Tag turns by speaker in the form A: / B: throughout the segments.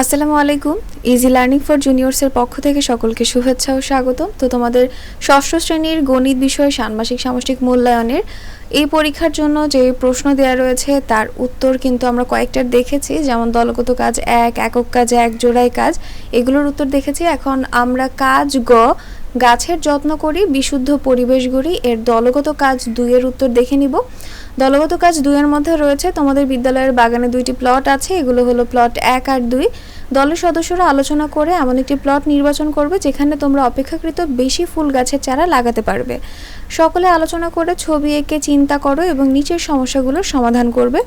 A: আসসালামু আলাইকুম। Easy learning for জুনিয়র্সের পক্ষ থেকে সকলকে শুভেচ্ছা ও স্বাগতম। তো তোমাদের ষষ্ঠ শ্রেণির গণিত বিষয়ে ষান্মাসিক সামষ্টিক মূল্যায়নের এই পরীক্ষার জন্য যে প্রশ্ন দেওয়া রয়েছে, তার উত্তর কিন্তু আমরা কয়েকটা দেখেছি। যেমন দলগত কাজ এক, একক কাজ এক, জোড়াই কাজ। এগুলোর উত্তর দেখেছি। এখন আমরা কাজ গ গাছের যত্ন করি, বিশুদ্ধ পরিবেশ গড়ি। এর দলগত কাজ দুইয়ের উত্তর দেখে নিব। দলগত কাজ দুইয়ের মধ্যে রয়েছে তোমাদের বিদ্যালয়ের বাগানে দুইটি প্লট আছে, এগুলো হলো প্লট এক আর দুই। দলের সদস্যরা আলোচনা করে এমন একটি প্লট নির্বাচন করবে, যেখানে তোমরা অপেক্ষাকৃত বেশি ফুল গাছের চারা লাগাতে পারবে। সকলে আলোচনা করে ছবি এঁকে চিন্তা করো এবং নিচের সমস্যাগুলোর সমাধান করবে।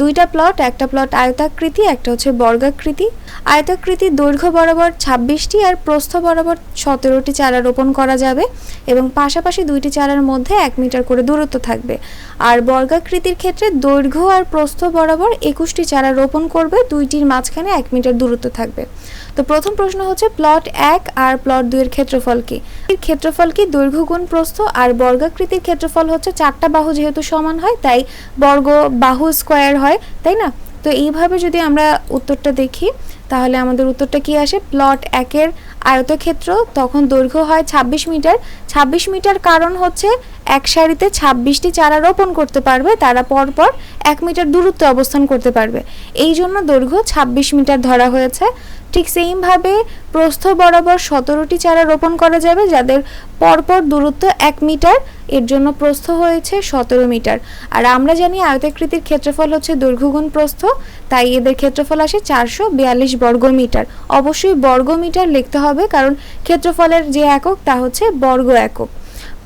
A: দুইটা প্লট, একটা প্লট আয়তাকৃতি, একটা হচ্ছে বর্গাকৃতি। আয়তাকৃতি দৈর্ঘ্য বরাবর ছাব্বিশটি আর প্রস্থ বরাবর সতেরোটি চারা রোপণ করা যাবে এবং পাশাপাশি দুইটি চারার মধ্যে এক মিটার করে দূরত্ব থাকবে। আর বর্গাকৃতির ক্ষেত্রে দৈর্ঘ্য আর প্রস্থ বরাবর একুশটি চারা রোপণ করবে, দুইটির মাঝখানে এক মিটার দূরত্ব থাকবে। তো প্রথম প্রশ্ন হচ্ছে, প্লট এক আর প্লট দুইয়ের ক্ষেত্রফল কি? ক্ষেত্রফল কি দৈর্ঘ্য গুণ প্রস্থ? আর বর্গাকৃতির ক্ষেত্রফল হচ্ছে চারটা বাহু যেহেতু সমান হয়, তাই বর্গ বাহু স্কোয়ার হয়, তাই না? তো এইভাবে যদি আমরা উত্তরটা দেখি তাহলে আমাদের উত্তরটা কি আসে? প্লট একের আয়তক্ষেত্র তখন দৈর্ঘ্য হয় ২৬ মিটার। ২৬ মিটার কারণ হচ্ছে এক সারিতে ছাব্বিশটি চারা রোপণ করতে পারবে, তারা পরপর এক মিটার দূরত্বে অবস্থান করতে পারবে। এই জন্য দৈর্ঘ্য ২৬ মিটার ধরা হয়েছে। ঠিক সেইমভাবে প্রস্থ বরাবর সতেরোটি চারা রোপণ করা যাবে, যাদের পরপর দূরত্ব এক মিটার, এর জন্য প্রস্থ হয়েছে সতেরো মিটার। আর আমরা জানি আয়তাকৃতির ক্ষেত্রফল হচ্ছে দৈর্ঘ্যগুণ প্রস্থ, তাই এদের ক্ষেত্রফল আসে চারশো বিয়াল্লিশ বর্গ মিটার। অবশ্যই বর্গ মিটার লিখতে হবে, কারণ ক্ষেত্রফলের যে একক, তা হচ্ছে বর্গ একক।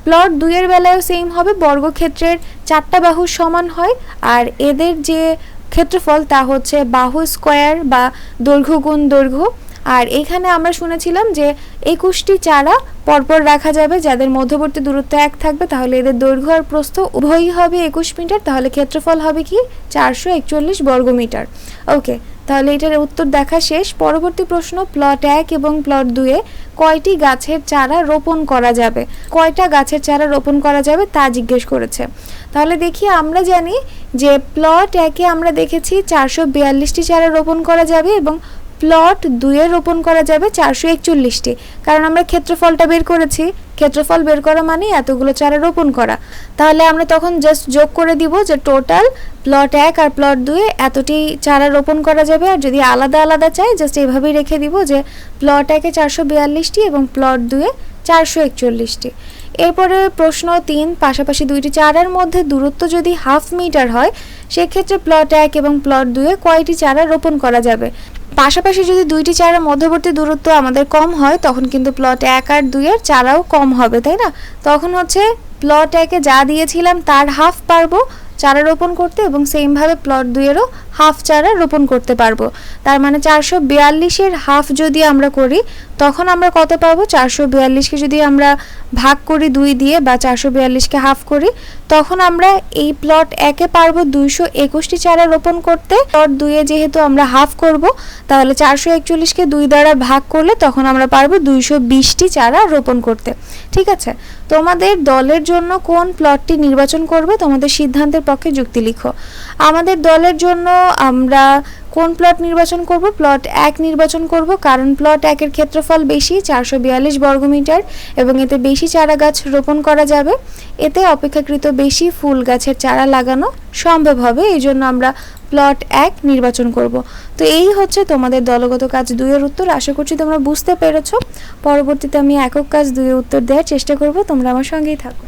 A: প্লট দুইয়ের বেলায়ও সেম হবে, বর্গক্ষেত্রের চারটা বাহু সমান হয়, আর এদের যে ক্ষেত্রফল তা হচ্ছে বাহু স্কোয়ার বা দৈর্ঘ্য গুণ দৈর্ঘ্য। আর এখানে আমরা শুনেছিলাম যে একুশটি চারা পরপর রাখা যাবে, যাদের মধ্যবর্তী দূরত্ব এক থাকবে, তাহলে এদের দৈর্ঘ্য আর প্রস্থ উভয়ই হবে একুশ মিটার, তাহলে ক্ষেত্রফল হবে কি? চারশো একচল্লিশ বর্গমিটার। ওকে তাহলে এটার উত্তর দেখা শেষ। পরবর্তী প্রশ্ন প্লট এক এবং প্লট দুয়ে কয়টি গাছের চারা রোপণ করা যাবে? কয়টা গাছের চারা রোপণ করা যাবে তা জিজ্ঞেস করেছে। তাহলে দেখি আমরা জানি যে প্লট একে আমরা দেখেছি চারশো বিয়াল্লিশটি চারা রোপণ করা যাবে এবং প্লট দুয়ে রোপণ করা যাবে চারশো একচল্লিশটি। কারণ আমরা ক্ষেত্রফলটা বের করেছি। ক্ষেত্রফল বের করা মানে এতগুলো চারা রোপণ করা। তাহলে আমরা তখন জাস্ট যোগ করে দিব যে টোটাল প্লট এক আর প্লট দুয়ে এতটি চারা রোপণ করা যাবে। আর যদি আলাদা আলাদা চাই জাস্ট এইভাবেই রেখে দিব যে প্লট একে চারশো বিয়াল্লিশটি এবং প্লট দুয়ে চারশো একচল্লিশটি। এরপরে প্রশ্ন তিন, পাশাপাশি দুইটি চারার মধ্যে দূরত্ব যদি হাফ মিটার হয়, সেক্ষেত্রে প্লট এক এবং প্লট দুয়ে কয়টি চারা রোপণ করা যাবে? পাশাপাশি যদি দুইটি চারার মধ্যবর্তী দূরত্ব আমাদের কম হয়, তখন কিন্তু প্লট এক আর দুইয়ের চারাও কম হবে, তাই না? তখন হচ্ছে প্লট একে যা দিয়েছিলাম তার হাফ পারব চারা রোপণ করতে এবং সেমভাবে প্লট দুইয়েরও হাফ চারা রোপণ করতে পারব। তার মানে চারশো বিয়াল্লিশের হাফ যদি আমরা করি তখন আমরা কত পাবো? চারশো বিয়াল্লিশকে যদি আমরা ভাগ করি দুই দিয়ে বা চারশো বিয়াল্লিশকে হাফ করি, তখন আমরা এই প্লট একে পারব দুইশো একুশটি চারা রোপণ করতে। প্লট দুইয়ে যেহেতু আমরা হাফ করব, তাহলে চারশো একচল্লিশকে দুই দ্বারা ভাগ করলে তখন আমরা পারব দুইশো বিশটি চারা রোপণ করতে। ঠিক আছে? তোমাদের দলের জন্য কোন প্লটটি নির্বাচন করবে? তোমাদের সিদ্ধান্তের পক্ষে যুক্তি লিখো। আমাদের দলের জন্য আমরা কোন প্লট নির্বাচন করব? প্লট এক নির্বাচন করব, কারণ প্লট একের ক্ষেত্রফল বেশি, চারশো বিয়াল্লিশ বর্গমিটার এবং এতে বেশি চারা গাছ রোপণ করা যাবে। এতে অপেক্ষাকৃত বেশি ফুল গাছের চারা লাগানো সম্ভব হবে, এই জন্য আমরা প্লট এক নির্বাচন করব। তো এই হচ্ছে তোমাদের দলগত কাজ দুইয়ের উত্তর। আশা করছি তোমরা বুঝতে পেরেছ। পরবর্তীতে আমি একক কাজ দুইয়ের উত্তর দেওয়ার চেষ্টা করব। তোমরা আমার সঙ্গেই থাকো।